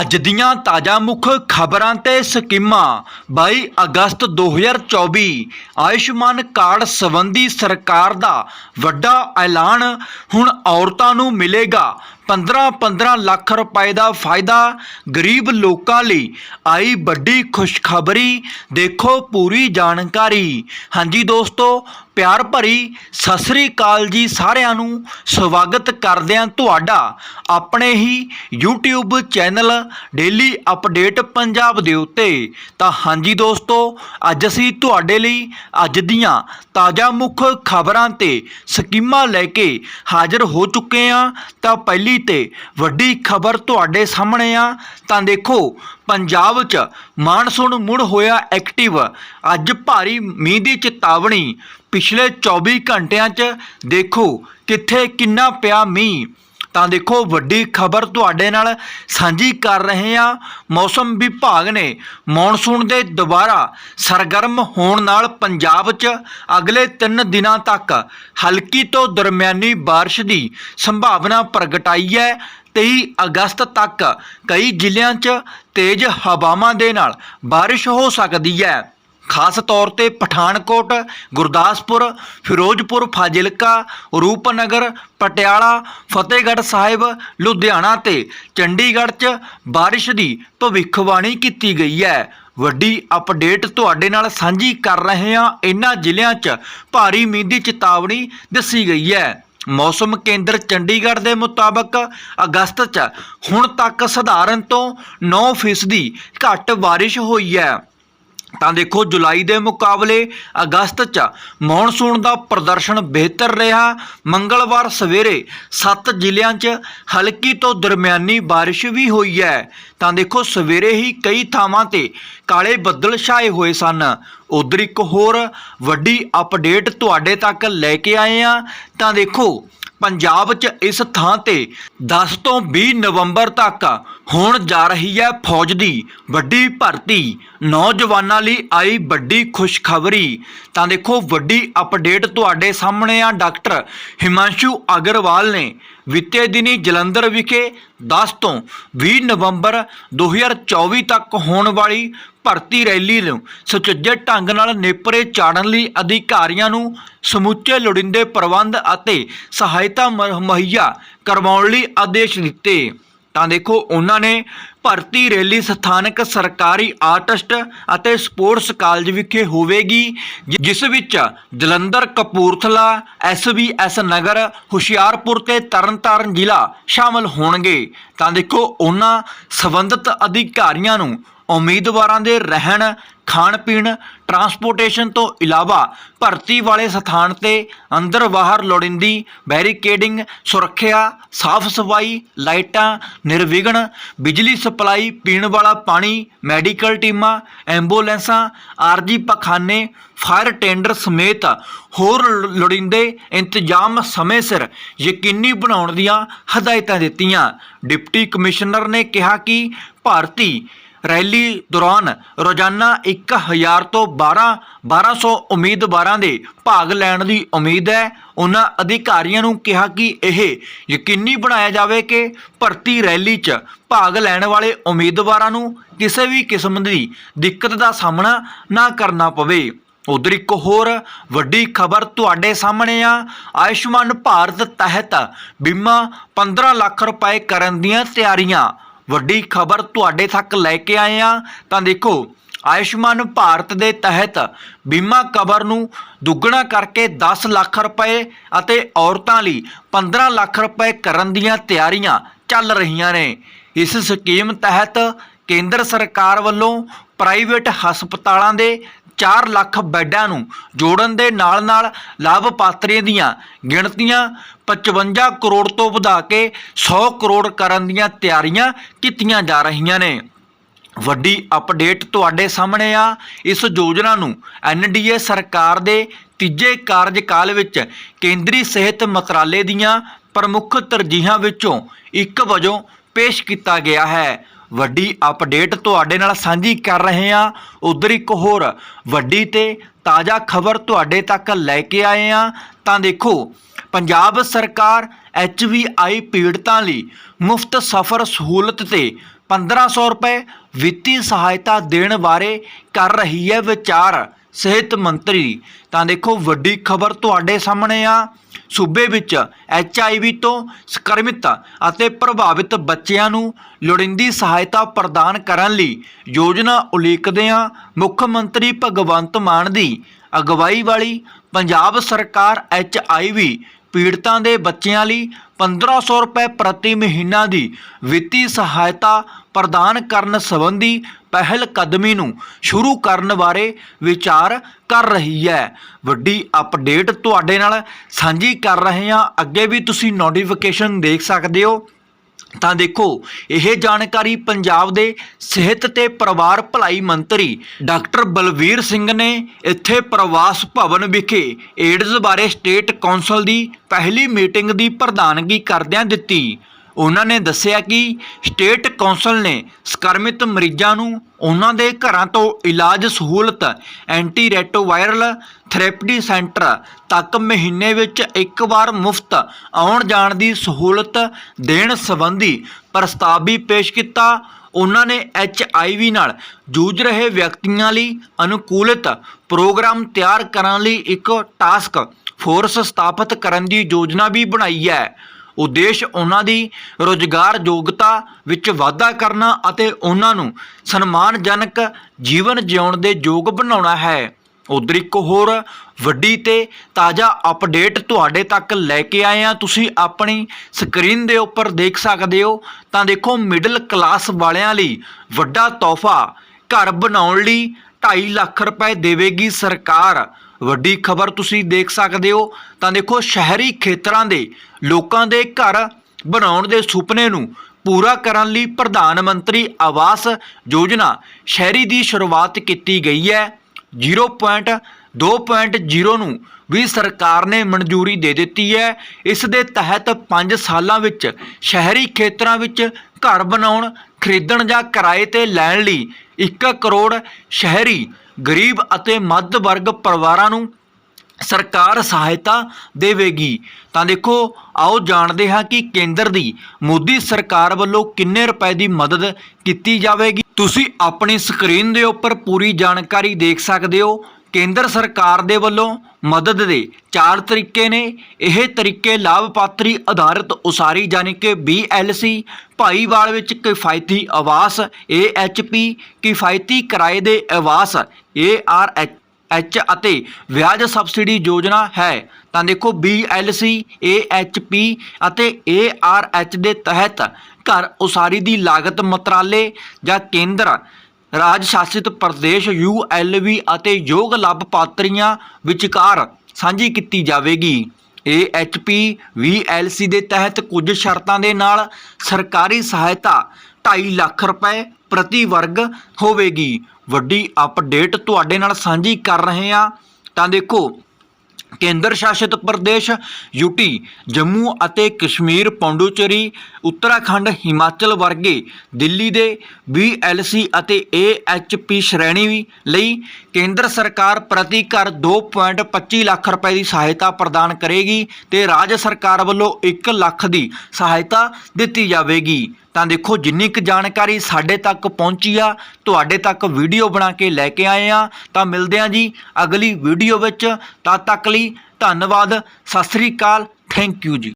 ਅੱਜ ਦੀਆਂ ਤਾਜ਼ਾ ਮੁੱਖ ਖਬਰਾਂ ਤੇ ਸਕੀਮਾਂ। 22 ਅਗਸਤ 2024 ਆਯੁਸ਼ਮਾਨ ਕਾਰਡ ਸੰਬੰਧੀ ਸਰਕਾਰ ਦਾ ਵੱਡਾ ਐਲਾਨ। ਹੁਣ ਔਰਤਾਂ ਨੂੰ ਮਿਲੇਗਾ 15-15 ਲੱਖ ਰੁਪਏ ਦਾ ਫਾਇਦਾ ਗਰੀਬ ਲੋਕਾਂ ਲਈ ਆਈ ਵੱਡੀ ਖੁਸ਼ਖਬਰੀ। ਦੇਖੋ ਪੂਰੀ ਜਾਣਕਾਰੀ। ਹਾਂਜੀ ਦੋਸਤੋ, ਪਿਆਰ ਭਰੀ ਸਤਿ ਸ੍ਰੀ ਅਕਾਲ ਜੀ ਸਾਰਿਆਂ ਨੂੰ। ਸਵਾਗਤ ਕਰਦੇ ਹਾਂ ਤੁਹਾਡਾ ਆਪਣੇ ਹੀ YouTube channel daily update Punjab ਦੇ ਉੱਤੇ। ਤਾਂ ਹਾਂਜੀ ਦੋਸਤੋ, ਅੱਜ ਅਸੀਂ ਤੁਹਾਡੇ ਲਈ ਅੱਜ ਦੀਆਂ ਤਾਜ਼ਾ ਮੁੱਖ ਖਬਰਾਂ ਤੇ ਸਕੀਮਾਂ ਲੈ ਕੇ ਹਾਜ਼ਰ ਹੋ ਚੁੱਕੇ ਹਾਂ। ਤਾਂ ਪਹਿਲੀ ਤੇ ਵੱਡੀ ਖਬਰ ਤੁਹਾਡੇ ਸਾਹਮਣੇ ਆ, ਤਾਂ ਦੇਖੋ, ਪੰਜਾਬ 'ਚ ਮਾਨਸੂਨ ਮੁੜ ਹੋਇਆ ਐਕਟਿਵ ਅੱਜ ਭਾਰੀ ਮੀਂਹ ਦੀ ਚੇਤਾਵਨੀ। ਪਿਛਲੇ 24 ਘੰਟਿਆਂ 'ਚ ਦੇਖੋ ਕਿੱਥੇ ਕਿੰਨਾ ਪਿਆ ਮੀਂਹ। ਤਾਂ ਦੇਖੋ ਵੱਡੀ ਖਬਰ ਤੁਹਾਡੇ ਨਾਲ ਸਾਂਝੀ ਕਰ ਰਹੇ ਹਾਂ ਮੌਸਮ ਵਿਭਾਗ ਨੇ ਮੌਨਸੂਨ ਦੇ ਦੁਬਾਰਾ ਸਰਗਰਮ ਹੋਣ ਨਾਲ ਪੰਜਾਬ 'ਚ ਅਗਲੇ 3 ਦਿਨਾਂ ਤੱਕ ਹਲਕੀ ਤੋਂ ਦਰਮਿਆਨੀ بارش ਦੀ ਸੰਭਾਵਨਾ ਪ੍ਰਗਟਾਈ ਹੈ 23 ਅਗਸਤ ਤੱਕ ਕਈ ਜ਼ਿਲ੍ਹਿਆਂ 'ਚ ਤੇਜ਼ ਹਵਾਵਾਂ ਦੇ ਨਾਲ بارش ਹੋ ਸਕਦੀ ਹੈ ਖਾਸ ਤੌਰ ਤੇ ਪਠਾਨਕੋਟ, ਗੁਰਦਾਸਪੁਰ, ਫਿਰੋਜ਼ਪੁਰ, ਫਾਜ਼ਿਲਕਾ, ਰੂਪਨਗਰ, ਪਟਿਆਲਾ, ਫਤਿਹਗੜ੍ਹ ਸਾਹਿਬ, ਲੁਧਿਆਣਾ ਤੇ ਚੰਡੀਗੜ੍ਹ 'ਚ ਬਾਰਿਸ਼ ਦੀ ਭਵਿੱਖਬਾਣੀ ਕੀਤੀ ਗਈ ਹੈ। ਵੱਡੀ ਅਪਡੇਟ ਤੁਹਾਡੇ ਨਾਲ ਸਾਂਝੀ ਕਰ ਰਹੇ ਹਾਂ। ਇਹਨਾਂ ਜ਼ਿਲ੍ਹਿਆਂ 'ਚ ਭਾਰੀ ਮੀਂਹ ਦੀ ਚੇਤਾਵਨੀ ਦਿੱਸੀ ਗਈ ਹੈ। ਮੌਸਮ ਕੇਂਦਰ ਚੰਡੀਗੜ੍ਹ ਦੇ ਮੁਤਾਬਕ ਅਗਸਤ 'ਚ ਹੁਣ ਤੱਕ ਸਧਾਰਨ ਤੋਂ 9 ਫੀਸਦੀ ਘੱਟ ਬਾਰਿਸ਼ ਹੋਈ ਹੈ। ਤਾਂ ਦੇਖੋ ਜੁਲਾਈ ਦੇ ਮੁਕਾਬਲੇ ਅਗਸਤ 'ਚ ਮੌਨਸੂਨ ਦਾ ਪ੍ਰਦਰਸ਼ਨ ਬਿਹਤਰ ਰਿਹਾ। ਮੰਗਲਵਾਰ ਸਵੇਰੇ 7 ਜ਼ਿਲ੍ਹਿਆਂ 'ਚ ਹਲਕੀ ਤੋਂ ਦਰਮਿਆਨੀ ਬਾਰਿਸ਼ ਵੀ ਹੋਈ ਹੈ। ਤਾਂ ਦੇਖੋ ਸਵੇਰੇ ਹੀ ਕਈ ਥਾਵਾਂ ਤੇ ਕਾਲੇ ਬੱਦਲ ਛਾਏ ਹੋਏ ਸਨ। ਉਧਰ ਇੱਕ ਹੋਰ ਵੱਡੀ ਅਪਡੇਟ ਤੁਹਾਡੇ ਤੱਕ ਲੈ ਕੇ ਆਏ ਆ ਤਾਂ ਦੇਖੋ ਪੰਜਾਬ 'ਚ ਇਸ ਥਾਂ ਤੇ 10 ਤੋਂ 20 ਨਵੰਬਰ ਤੱਕ ਹੋਣ ਜਾ ਰਹੀ ਹੈ ਫੌਜ ਦੀ ਵੱਡੀ ਭਰਤੀ। ਨੌਜਵਾਨਾਂ ਲਈ ਆਈ ਵੱਡੀ ਖੁਸ਼ਖਬਰੀ। ਤਾਂ ਦੇਖੋ ਵੱਡੀ ਅਪਡੇਟ ਤੁਹਾਡੇ ਸਾਹਮਣੇ ਆ, ਡਾਕਟਰ ਹਿਮਾਂਸ਼ੂ ਅਗਰਵਾਲ ਨੇ। ਵਿੱਤੇ ਦਿਨੀ ਜਲੰਧਰ ਵਿਖੇ 10 ਤੋਂ 20 ਨਵੰਬਰ 2024 ਤੱਕ ਹੋਣ ਵਾਲੀ ਭਰਤੀ ਰੈਲੀ ਨੂੰ ਸੁਚੱਜੇ ਢੰਗ ਨਾਲ ਨੇਪਰੇ ਚਾੜਨ ਲਈ ਅਧਿਕਾਰੀਆਂ ਨੂੰ ਸਮੁੱਚੇ ਲੋੜੀਂਦੇ ਪ੍ਰਬੰਧ ਅਤੇ ਸਹਾਇਤਾ ਮ- ਮੁਹੱਈਆ ਕਰਵਾਉਣ ਲਈ ਆਦੇਸ਼ ਦਿੱਤੇ। ਤਾਂ ਦੇਖੋ, ਉਹਨਾਂ ਨੇ ਭਰਤੀ ਰੈਲੀ ਸਥਾਨਕ ਸਰਕਾਰੀ ਆਰਟਿਸਟ ਅਤੇ ਸਪੋਰਟਸ ਕਾਲਜ ਵਿਖੇ ਹੋਵੇਗੀ ਜਿਸ ਵਿੱਚ ਜਲੰਧਰ, ਕਪੂਰਥਲਾ ਐਸਬੀਐਸ ਨਗਰ, ਹੁਸ਼ਿਆਰਪੁਰ ਤੇ ਤਰਨਤਾਰਨ ਜ਼ਿਲ੍ਹਾ ਸ਼ਾਮਲ ਹੋਣਗੇ। ਤਾਂ ਦੇਖੋ, ਉਹਨਾਂ ਸੰਬੰਧਿਤ ਅਧਿਕਾਰੀਆਂ ਨੂੰ ਉਮੀਦਵਾਰਾਂ ਦੇ ਰਹਿਣ ਖਾਣ ਪੀਣ ਟਰਾਂਸਪੋਰਟੇਸ਼ਨ ਤੋਂ ਇਲਾਵਾ ਭਰਤੀ ਵਾਲੇ ਸਥਾਨ ਤੇ ਅੰਦਰ ਬਾਹਰ ਲੋੜੀਂਦੀ ਬੈਰੀਕੇਡਿੰਗ ਸੁਰੱਖਿਆ ਸਾਫ਼ ਸਫ਼ਾਈ ਲਾਈਟਾਂ, ਨਿਰਵਿਘਨ, ਬਿਜਲੀ ਸਪਲਾਈ, ਪੀਣ ਵਾਲਾ ਪਾਣੀ, ਮੈਡੀਕਲ ਟੀਮਾਂ, ਐਂਬੂਲੈਂਸਾਂ, ਆਰਜੀ ਪਖਾਨੇ, ਫਾਇਰ ਟੈਂਡਰ ਸਮੇਤ ਹੋਰ ਲ- ਲੋੜੀਂਦੇ ਇੰਤਜ਼ਾਮ ਸਮੇਂ ਸਿਰ ਯਕੀਨੀ ਬਣਾਉਣ ਦੀਆਂ ਹਦਾਇਤਾਂ ਦਿੱਤੀਆਂ। ਡਿਪਟੀ ਕਮਿਸ਼ਨਰ ਨੇ ਕਿਹਾ ਕਿ ਭਾਰਤੀ ਰੈਲੀ ਦੌਰਾਨ ਰੋਜ਼ਾਨਾ 1000 ਤੋਂ 12 1200 ਉਮੀਦਵਾਰਾਂ ਦੇ ਭਾਗ ਲੈਣ ਦੀ ਉਮੀਦ ਹੈ। ਉਹਨਾਂ ਅਧਿਕਾਰੀਆਂ ਨੂੰ ਕਿਹਾ ਕਿ ਇਹ ਯਕੀਨੀ ਬਣਾਇਆ ਜਾਵੇ ਕਿ ਭਰਤੀ ਰੈਲੀ 'ਚ ਭਾਗ ਲੈਣ ਵਾਲੇ ਉਮੀਦਵਾਰਾਂ ਨੂੰ ਕਿਸੇ ਵੀ ਕਿਸਮ ਦੀ ਦਿੱਕਤ ਦਾ ਸਾਹਮਣਾ ਨਾ ਕਰਨਾ ਪਵੇ। ਉਧਰ ਇੱਕ ਹੋਰ ਵੱਡੀ ਖਬਰ ਤੁਹਾਡੇ ਸਾਹਮਣੇ ਆ। ਆਯੁਸ਼ਮਾਨ ਭਾਰਤ ਤਹਿਤ ਬੀਮਾ 15 ਲੱਖ ਰੁਪਏ ਕਰਨ ਦੀਆਂ ਤਿਆਰੀਆਂ। ਵੱਡੀ ਖਬਰ ਤੁਹਾਡੇ ਤੱਕ ਲੈ ਕੇ ਆਏ ਆ ਤਾਂ ਦੇਖੋ, ਆਯੁਸ਼ਮਾਨ ਭਾਰਤ ਦੇ ਤਹਿਤ ਬੀਮਾ ਕਵਰ ਨੂੰ ਦੁੱਗਣਾ ਕਰਕੇ 10 ਲੱਖ ਰੁਪਏ ਅਤੇ ਔਰਤਾਂ ਲਈ 15 ਲੱਖ ਰੁਪਏ ਕਰਨ ਦੀਆਂ ਤਿਆਰੀਆਂ ਚੱਲ ਰਹੀਆਂ ਨੇ। ਇਸ ਸਕੀਮ ਤਹਿਤ ਕੇਂਦਰ ਸਰਕਾਰ ਵੱਲੋਂ ਪ੍ਰਾਈਵੇਟ ਹਸਪਤਾਲਾਂ ਦੇ 4 ਲੱਖ ਬੈੱਡਾਂ ਨੂੰ ਜੋੜਨ ਦੇ ਨਾਲ-ਨਾਲ ਲਾਭਪਾਤਰੀਆਂ ਦੀਆਂ ਗਿਣਤੀਆਂ 55 ਕਰੋੜ ਤੋਂ ਵਧਾ ਕੇ 100 ਕਰੋੜ ਕਰਨ ਦੀਆਂ ਤਿਆਰੀਆਂ ਕੀਤੀਆਂ ਜਾ ਰਹੀਆਂ ਨੇ। ਵੱਡੀ ਅਪਡੇਟ ਤੁਹਾਡੇ ਸਾਹਮਣੇ ਆ। ਇਸ ਯੋਜਨਾ ਨੂੰ ਐਨਡੀਏ ਸਰਕਾਰ ਦੇ ਤੀਜੇ ਕਾਰਜਕਾਲ ਵਿੱਚ ਕੇਂਦਰੀ ਸਿਹਤ ਮੰਤਰਾਲੇ ਦੀਆਂ ਪ੍ਰਮੁੱਖ ਤਰਜੀਹਾਂ ਵਿੱਚੋਂ ਇੱਕ ਵਜੋਂ ਪੇਸ਼ ਕੀਤਾ ਗਿਆ ਹੈ। ਵੱਡੀ ਅਪਡੇਟ ਤੁਹਾਡੇ ਨਾਲ ਸਾਂਝੀ ਕਰ ਰਹੇ ਹਾਂ। ਉਧਰ ਇੱਕ ਹੋਰ ਵੱਡੀ ਤੇ ਤਾਜ਼ਾ ਖਬਰ ਤੁਹਾਡੇ ਤੱਕ ਲੈ ਕੇ ਆਏ ਹਾਂ। ਤਾਂ ਦੇਖੋ, ਪੰਜਾਬ ਸਰਕਾਰ ਐਚਵੀਆਈ ਪੀੜਤਾਂ ਲਈ ਮੁਫਤ ਸਫ਼ਰ ਸਹੂਲਤ ਤੇ 1500 ਰੁਪਏ ਵਿੱਤੀ ਸਹਾਇਤਾ ਦੇਣ ਬਾਰੇ ਕਰ ਰਹੀ ਹੈ ਵਿਚਾਰ। ਸਿਹਤ ਮੰਤਰੀ। ਤਾਂ ਦੇਖੋ, ਵੱਡੀ ਖਬਰ ਤੁਹਾਡੇ ਸਾਹਮਣੇ ਆ। ਸੂਬੇ ਵਿੱਚ ਐਚ ਆਈ ਵੀ ਤੋਂ ਸੰਕਰਮਿਤ ਅਤੇ ਪ੍ਰਭਾਵਿਤ ਬੱਚਿਆਂ ਨੂੰ ਲੋੜੀਂਦੀ ਸਹਾਇਤਾ ਪ੍ਰਦਾਨ ਕਰਨ ਲਈ ਯੋਜਨਾ ਉਲੀਕਦਿਆਂ ਮੁੱਖ ਮੰਤਰੀ ਭਗਵੰਤ ਮਾਨ ਦੀ ਅਗਵਾਈ ਵਾਲੀ। ਪੰਜਾਬ ਸਰਕਾਰ ਐਚ ਆਈ ਵੀ ਪੀੜਤਾਂ ਦੇ ਬੱਚਿਆਂ ਲਈ 1500 ਰੁਪਏ ਪ੍ਰਤੀ ਮਹੀਨਾ ਦੀ ਵਿੱਤੀ ਸਹਾਇਤਾ ਪ੍ਰਦਾਨ ਕਰਨ ਸੰਬੰਧੀ ਪਹਿਲ ਕਦਮੀ ਨੂੰ ਸ਼ੁਰੂ ਕਰਨ ਬਾਰੇ ਵਿਚਾਰ ਕਰ ਰਹੀ ਹੈ। ਵੱਡੀ ਅਪਡੇਟ ਤੁਹਾਡੇ ਨਾਲ ਸਾਂਝੀ ਕਰ ਰਹੇ ਹਾਂ। ਅੱਗੇ ਵੀ ਤੁਸੀਂ ਨੋਟੀਫਿਕੇਸ਼ਨ ਦੇਖ ਸਕਦੇ ਹੋ। ਤਾਂ ਦੇਖੋ, ਇਹ ਜਾਣਕਾਰੀ ਪੰਜਾਬ ਦੇ ਸਿਹਤ ਤੇ ਪਰਿਵਾਰ ਭਲਾਈ ਮੰਤਰੀ ਡਾਕਟਰ ਬਲਵੀਰ ਸਿੰਘ ਨੇ ਇੱਥੇ ਪ੍ਰਵਾਸ ਭਵਨ ਵਿਖੇ ਏਡਜ਼ ਬਾਰੇ ਸਟੇਟ ਕੌਂਸਲ ਦੀ ਪਹਿਲੀ ਮੀਟਿੰਗ ਦੀ ਪ੍ਰਧਾਨਗੀ ਕਰਦਿਆਂ ਦਿੱਤੀ। ਉਹਨਾਂ ਨੇ ਦੱਸਿਆ ਕਿ ਸਟੇਟ ਕੌਂਸਲ ਨੇ ਸਕਰਮਿਤ ਮਰੀਜ਼ਾਂ ਨੂੰ ਉਹਨਾਂ ਦੇ ਘਰਾਂ ਤੋਂ ਇਲਾਜ ਸਹੂਲਤ ਐਂਟੀ ਰੈਟੋਵਾਇਰਲ ਥੈਰੇਪੀ ਸੈਂਟਰ ਤੱਕ ਮਹੀਨੇ ਵਿੱਚ ਇੱਕ ਵਾਰ ਮੁਫਤ ਆਉਣ ਜਾਣ ਦੀ ਸਹੂਲਤ ਦੇਣ ਸੰਬੰਧੀ ਪ੍ਰਸਤਾਵ ਵੀ ਪੇਸ਼ ਕੀਤਾ। ਉਹਨਾਂ ਨੇ ਐਚ ਆਈ ਵੀ ਨਾਲ ਜੂਝ ਰਹੇ ਵਿਅਕਤੀਆਂ ਲਈ ਅਨੁਕੂਲਿਤ ਪ੍ਰੋਗਰਾਮ ਤਿਆਰ ਕਰਨ ਲਈ ਇੱਕ ਟਾਸਕ ਫੋਰਸ ਸਥਾਪਿਤ ਕਰਨ ਦੀ ਯੋਜਨਾ ਵੀ ਬਣਾਈ ਹੈ। ਉਦੇਸ਼ ਉਹਨਾਂ ਦੀ ਰੋਜ਼ਗਾਰ ਯੋਗਤਾ ਵਿੱਚ ਵਾਧਾ ਕਰਨਾ ਅਤੇ ਉਹਨਾਂ ਨੂੰ ਸਨਮਾਨਜਨਕ ਜੀਵਨ ਜਿਉਣ ਦੇ ਯੋਗ ਬਣਾਉਣਾ ਹੈ। ਉਧਰ ਇੱਕ ਹੋਰ ਵੱਡੀ ਤੇ ਤਾਜ਼ਾ ਅਪਡੇਟ ਤੁਹਾਡੇ ਤੱਕ ਲੈ ਕੇ ਆਏ ਆ ਤੁਸੀਂ ਆਪਣੀ ਸਕਰੀਨ ਦੇ ਉੱਪਰ ਦੇਖ ਸਕਦੇ ਹੋ। ਤਾਂ ਦੇਖੋ ਮਿਡਲ ਕਲਾਸ ਵਾਲਿਆਂ ਲਈ ਵੱਡਾ ਤੋਹਫਾ ਘਰ ਬਣਾਉਣ ਲਈ 2.5 ਲੱਖ ਰੁਪਏ ਦੇਵੇਗੀ ਸਰਕਾਰ। ਵੱਡੀ ਖਬਰ ਤੁਸੀਂ ਦੇਖ ਸਕਦੇ ਹੋ, ਤਾਂ ਦੇਖੋ ਸ਼ਹਿਰੀ ਖੇਤਰਾਂ ਦੇ ਲੋਕਾਂ ਦੇ ਘਰ ਬਣਾਉਣ ਦੇ ਸੁਪਨੇ ਨੂੰ ਪੂਰਾ ਕਰਨ ਲਈ ਪ੍ਰਧਾਨ ਮੰਤਰੀ ਆਵਾਸ ਯੋਜਨਾ ਸ਼ਹਿਰੀ ਦੀ ਸ਼ੁਰੂਆਤ ਕੀਤੀ ਗਈ ਹੈ। 0.2.0 ਨੂੰ ਵੀ ਸਰਕਾਰ ਨੇ ਮਨਜ਼ੂਰੀ ਦੇ ਦਿੱਤੀ ਹੈ। ਇਸ ਦੇ ਤਹਿਤ 5 ਸਾਲਾਂ ਵਿੱਚ ਸ਼ਹਿਰੀ ਖੇਤਰਾਂ ਵਿੱਚ ਘਰ ਬਣਾਉਣ, ਖਰੀਦਣ ਜਾਂ ਕਿਰਾਏ ਤੇ ਲੈਣ ਲਈ 1 ਕਰੋੜ ਸ਼ਹਿਰੀ ਗਰੀਬ ਅਤੇ ਮੱਧ ਵਰਗ ਪਰਿਵਾਰਾਂ ਨੂੰ ਸਰਕਾਰ ਸਹਾਇਤਾ ਦੇਵੇਗੀ। ਤਾਂ ਦੇਖੋ, ਆਓ ਜਾਣਦੇ ਹਾਂ ਕਿ ਕੇਂਦਰ ਦੀ ਮੋਦੀ ਸਰਕਾਰ ਵੱਲੋਂ ਕਿੰਨੇ ਰੁਪਏ ਦੀ ਮਦਦ ਕੀਤੀ ਜਾਵੇਗੀ। ਤੁਸੀਂ ਆਪਣੀ ਸਕਰੀਨ ਦੇ ਉੱਪਰ ਪੂਰੀ ਜਾਣਕਾਰੀ ਦੇਖ ਸਕਦੇ ਹੋ। ਕੇਂਦਰ ਸਰਕਾਰ ਦੇ ਵੱਲੋਂ ਮਦਦ ਦੇ ਚਾਰ ਤਰੀਕੇ ਨੇ। ਇਹ ਤਰੀਕੇ ਲਾਭਪਾਤਰੀ ਆਧਾਰਿਤ ਉਸਾਰੀ ਯਾਨੀ ਕਿ BLC ਭਾਈਵਾਲ ਵਿੱਚ ਕਿਫਾਇਤੀ ਆਵਾਸ AHP ਕਿਫਾਇਤੀ ਕਿਰਾਏ ਦੇ ਆਵਾਸ ARH ਐਚ ਅਤੇ ਵਿਆਜ ਸਬਸਿਡੀ ਯੋਜਨਾ ਹੈ। ਤਾਂ ਦੇਖੋ BLC AHP ਅਤੇ ARH ਦੇ ਤਹਿਤ ਘਰ ਉਸਾਰੀ ਦੀ ਲਾਗਤ ਮੰਤਰਾਲੇ ਜਾਂ ਕੇਂਦਰ ਰਾਜ ਸ਼ਾਸਿਤ ਪ੍ਰਦੇਸ਼ ULV ਅਤੇ ਯੋਗ ਲਾਭਪਾਤਰੀਆਂ ਵਿਚਕਾਰ ਸਾਂਝੀ ਕੀਤੀ ਜਾਵੇਗੀ। AHP VLC ਦੇ ਤਹਿਤ ਕੁਝ ਸ਼ਰਤਾਂ ਦੇ ਨਾਲ ਸਰਕਾਰੀ ਸਹਾਇਤਾ 2.5 ਲੱਖ ਰੁਪਏ ਪ੍ਰਤੀ ਵਰਗ ਹੋਵੇਗੀ। ਵੱਡੀ ਅਪਡੇਟ ਤੁਹਾਡੇ ਨਾਲ ਸਾਂਝੀ ਕਰ ਰਹੇ ਹਾਂ। ਤਾਂ ਦੇਖੋ ਕੇਂਦਰ ਸ਼ਾਸਿਤ ਪ੍ਰਦੇਸ਼ ਯੂਟੀ ਜੰਮੂ ਅਤੇ ਕਸ਼ਮੀਰ, ਪੌਂਡੂਚੇਰੀ, ਉੱਤਰਾਖੰਡ, ਹਿਮਾਚਲ ਵਰਗੇ ਦਿੱਲੀ ਦੇ BLC ਅਤੇ AHP ਸ਼੍ਰੇਣੀ ਲਈ ਕੇਂਦਰ ਸਰਕਾਰ ਪ੍ਰਤੀ ਘਰ 2.25 ਲੱਖ ਰੁਪਏ ਦੀ ਸਹਾਇਤਾ ਪ੍ਰਦਾਨ ਕਰੇਗੀ ਤੇ ਰਾਜ ਸਰਕਾਰ ਵੱਲੋਂ 1 ਲੱਖ ਦੀ ਸਹਾਇਤਾ ਦਿੱਤੀ ਜਾਵੇਗੀ। ਤਾਂ ਦੇਖੋ, ਜਿੰਨੀ ਕੁ ਜਾਣਕਾਰੀ ਸਾਡੇ ਤੱਕ ਪਹੁੰਚੀ ਆ, ਤੁਹਾਡੇ ਤੱਕ ਵੀਡੀਓ ਬਣਾ ਕੇ ਲੈ ਕੇ ਆਏ ਆ, ਤਾਂ ਮਿਲਦੇ ਆ ਜੀ ਅਗਲੀ ਵੀਡੀਓ ਵਿੱਚ। ਤਦ ਤੱਕ ਲਈ ਧੰਨਵਾਦ, ਸਤਿ ਸ੍ਰੀ ਅਕਾਲ, ਥੈਂਕ ਯੂ ਜੀ।